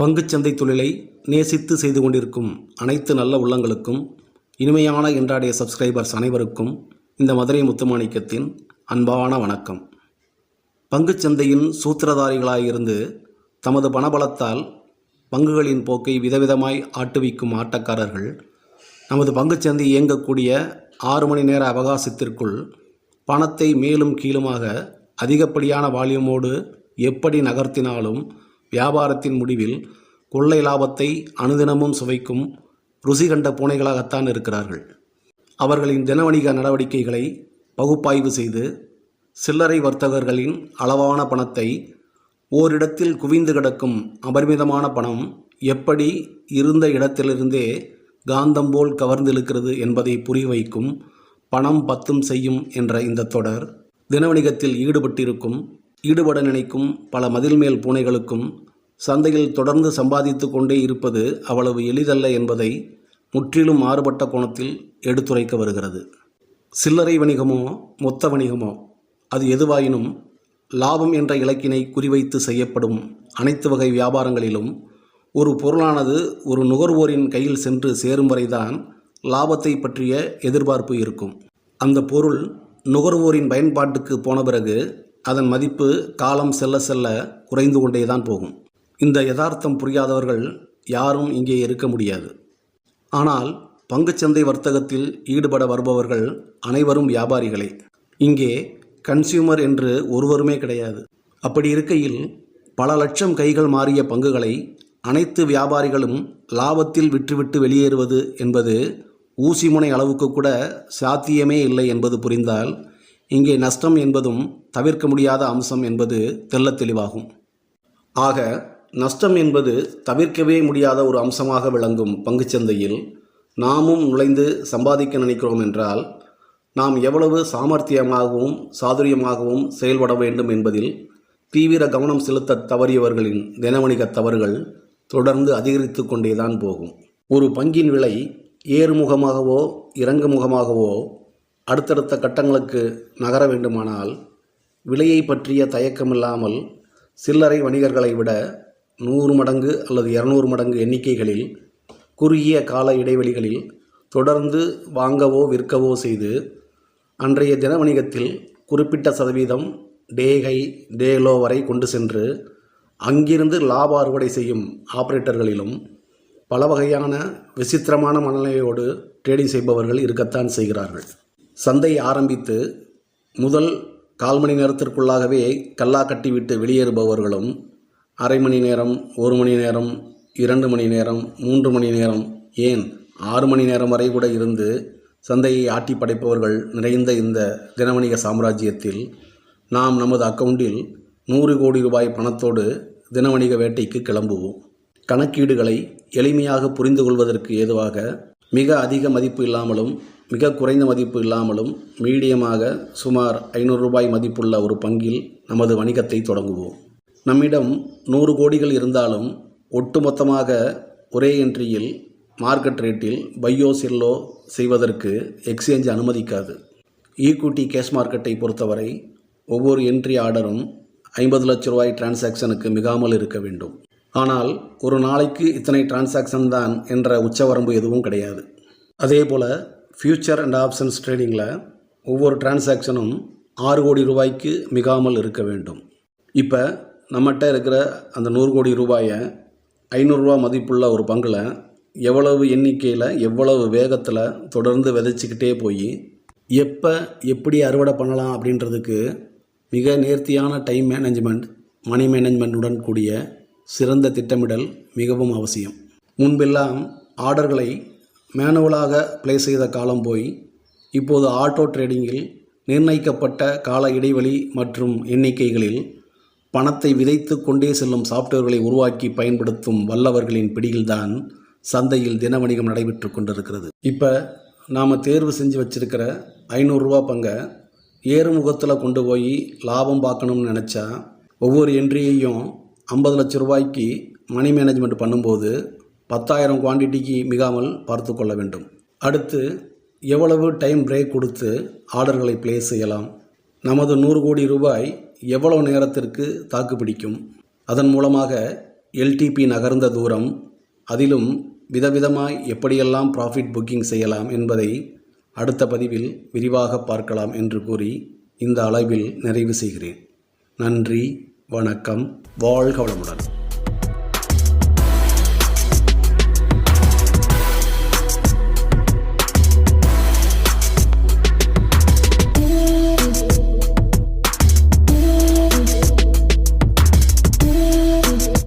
பங்குச்சந்தை தொழிலை நேசித்து செய்து கொண்டிருக்கும் அனைத்து நல்ல உள்ளங்களுக்கும் இனிமையான என்றாடைய சப்ஸ்கிரைபர்ஸ் அனைவருக்கும் இந்த மதுரை முத்துமாணிக்கத்தின் அன்பான வணக்கம். பங்குச்சந்தையின் சூத்திரதாரிகளாயிருந்து தமது பணபலத்தால் பங்குகளின் போக்கை விதவிதமாய் ஆட்டுவிக்கும் ஆட்டக்காரர்கள் நமது பங்குச்சந்தை இயங்கக்கூடிய ஆறு மணி நேர அவகாசத்திற்குள் பணத்தை மேலும் கீழுமாக அதிகப்படியான வால்யூமோடு எப்படி நகர்த்தினாலும் வியாபாரத்தின் முடிவில் கொள்ளை லாபத்தை அனுதினமும் சுவைக்கும் ருசி கண்ட பூனைகளாகத்தான் இருக்கிறார்கள். அவர்களின் தினவணிக நடவடிக்கைகளை பகுப்பாய்வு செய்து சில்லறை வர்த்தகர்களின் அளவான பணத்தை ஓரிடத்தில் குவிந்து கிடக்கும் அபரிமிதமான பணம் எப்படி இருந்த இடத்திலிருந்தே காந்தம் போல் கவர்ந்திழுக்கிறது என்பதை புரிய வைக்கும் பணம் பத்தும் செய்யும் என்ற இந்த தொடர் தினவணிகத்தில் ஈடுபட்டிருக்கும் ஈடுபட நினைக்கும் பல மதில்மேல் பூனைகளுக்கும் சந்தையில் தொடர்ந்து சம்பாதித்து கொண்டே இருப்பது அவ்வளவு எளிதல்ல என்பதை முற்றிலும் மாறுபட்ட கோணத்தில் எடுத்துரைக்க வருகிறது. சில்லறை வணிகமோ மொத்த வணிகமோ அது எதுவாயினும் லாபம் என்ற இலக்கினை குறிவைத்து செய்யப்படும் அனைத்து வகை வியாபாரங்களிலும் ஒரு பொருளானது ஒரு நுகர்வோரின் கையில் சென்று சேரும் வரைதான் லாபத்தை பற்றிய எதிர்பார்ப்பு இருக்கும். அந்த பொருள் நுகர்வோரின் பயன்பாட்டுக்கு போன பிறகு அதன் மதிப்பு காலம் செல்ல செல்ல குறைந்து கொண்டே தான் போகும். இந்த யதார்த்தம் புரியாதவர்கள் யாரும் இங்கே இருக்க முடியாது. ஆனால் பங்குச்சந்தை வர்த்தகத்தில் ஈடுபட வருபவர்கள் அனைவரும் வியாபாரிகளே. இங்கே கன்சியூமர் என்று ஒருவருமே கிடையாது. அப்படி இருக்கையில் பல லட்சம் கைகள் மாறிய பங்குகளை அனைத்து வியாபாரிகளும் லாபத்தில் விற்றுவிட்டு வெளியேறுவது என்பது ஊசி முனை அளவுக்கு கூட சாத்தியமே இல்லை என்பது புரிந்தால் இங்கே நஷ்டம் என்பதும் தவிர்க்க முடியாத அம்சம் என்பது தெல்ல தெளிவாகும். ஆக நஷ்டம் என்பது தவிர்க்கவே முடியாத ஒரு அம்சமாக விளங்கும் பங்குச்சந்தையில் நாமும் நுழைந்து சம்பாதிக்க நினைக்கிறோம் என்றால் நாம் எவ்வளவு சாமர்த்தியமாகவும் சாதுரியமாகவும் செயல்பட வேண்டும் என்பதில் தீவிர கவனம் செலுத்த தவறியவர்களின் தினவணிக தவறுகள் தொடர்ந்து அதிகரித்து கொண்டேதான் போகும். ஒரு பங்கின் விலை ஏறுமுகமாகவோ இறங்குமுகமாகவோ அடுத்தடுத்த கட்டங்களுக்கு நகர வேண்டுமானால் விலையை பற்றிய தயக்கமில்லாமல் சில்லறை வணிகர்களை விட நூறு மடங்கு அல்லது இரநூறு மடங்கு எண்ணிக்கைகளில் குறுகிய கால இடைவெளிகளில் தொடர்ந்து வாங்கவோ விற்கவோ செய்து அன்றைய தின வணிகத்தில் குறிப்பிட்ட சதவீதம் டேகை டேலோ வரை கொண்டு சென்று அங்கிருந்து லாப அறுவடை செய்யும் ஆப்ரேட்டர்களிலும் பல வகையான விசித்திரமான மனநிலையோடு ட்ரேடிங் செய்பவர்கள் இருக்கத்தான் செய்கிறார்கள். சந்தை ஆரம்பித்து முதல் கால் மணி நேரத்திற்குள்ளாகவே கல்லா கட்டிவிட்டு வெளியேறுபவர்களும் அரை மணி நேரம் ஒரு மணி நேரம் இரண்டு மணி நேரம் மூன்று மணி நேரம் ஏன் ஆறு மணி நேரம் வரை கூட இருந்து சந்தையை ஆட்டி படைப்பவர்கள் நிறைந்த இந்த தினவணிக சாம்ராஜ்யத்தில் நாம் நமது அக்கவுண்டில் நூறு கோடி ரூபாய் பணத்தோடு தினவணிக வேட்டைக்கு கிளம்புவோம். கணக்கீடுகளை எளிமையாக புரிந்து கொள்வதற்கு ஏதுவாக மிக அதிக மதிப்பு இல்லாமலும் மிக குறைந்த மதிப்பு இல்லாமலும் மீடியமாக சுமார் ஐநூறு ரூபாய் மதிப்புள்ள ஒரு பங்கில் நமது வணிகத்தை தொடங்குவோம். நம்மிடம் நூறு கோடிகள் இருந்தாலும் ஒட்டுமொத்தமாக ஒரே என்ட்ரியில் மார்க்கெட் ரேட்டில் பையோ செல்லோ செய்வதற்கு எக்ஸ்சேஞ்ச் அனுமதிக்காது. ஈக்குட்டி கேஷ் மார்க்கெட்டை பொறுத்தவரை ஒவ்வொரு என்ட்ரி ஆர்டரும் ஐம்பது லட்ச ரூபாய் டிரான்சாக்ஷனுக்கு மிகாமல் இருக்க வேண்டும். ஆனால் ஒரு நாளைக்கு இத்தனை டிரான்சாக்ஷன் தான் என்ற உச்சவரம்பு எதுவும் கிடையாது. அதே போல் ஃபியூச்சர் அண்ட் ஆப்ஷன்ஸ் ட்ரேடிங்கில் ஒவ்வொரு டிரான்சாக்ஷனும் ஆறு கோடி ரூபாய்க்கு மிகாமல் இருக்க வேண்டும். இப்போ நம்மகிட்ட இருக்கிற அந்த நூறு கோடி ரூபாயை ஐநூறுரூவா மதிப்புள்ள ஒரு பங்கில் எவ்வளவு எண்ணிக்கையில் எவ்வளவு வேகத்தில் தொடர்ந்து விதைச்சிக்கிட்டே போய் எப்போ எப்படி அறுவடை பண்ணலாம் அப்படின்றதுக்கு மிக நேர்த்தியான டைம் மேனேஜ்மெண்ட் மணி மேனேஜ்மெண்ட்டுடன் கூடிய சிறந்த திட்டமிடல் மிகவும் அவசியம். முன்பெல்லாம் ஆர்டர்களை மேனுவலாக ப்ளே செய்த காலம் போய் இப்போது ஆட்டோ ட்ரேடிங்கில் நிர்ணயிக்கப்பட்ட கால இடைவெளி மற்றும் எண்ணிக்கைகளில் பணத்தை விதைத்து கொண்டே செல்லும் சாஃப்ட்வேர்களை உருவாக்கி பயன்படுத்தும் வல்லவர்களின் பிடியில்தான் சந்தையில் தின வணிகம் நடைபெற்று கொண்டிருக்கிறது. இப்போ நாம் தேர்வு செஞ்சு வச்சிருக்கிற ஐநூறுரூவா பங்கை ஏறுமுகத்தில் கொண்டு போய் லாபம் பார்க்கணும்னு நினச்சா ஒவ்வொரு என்ட்ரியையும் ஐம்பது லட்ச ரூபாய்க்கு மணி மேனேஜ்மெண்ட் பண்ணும்போது பத்தாயிரம் குவான்டிட்டிக்கு மிகாமல் பார்த்து கொள்ள வேண்டும். அடுத்து எவ்வளவு டைம் பிரேக் கொடுத்து ஆர்டர்களை பிளேஸ் செய்யலாம்? நமது நூறு கோடி ரூபாய் எவ்வளவு நேரத்திற்கு தாக்கு பிடிக்கும்? அதன் மூலமாக எல்டிபி நகர்ந்த தூரம் அதிலும் விதவிதமாய் எப்படியெல்லாம் ப்ராஃபிட் புக்கிங் செய்யலாம் என்பதை அடுத்த பதிவில் விரிவாக பார்க்கலாம் என்று கூறி இந்த அளவில் நிறைவு செய்கிறேன். நன்றி வணக்கம் வாழ்க வளமுடன்.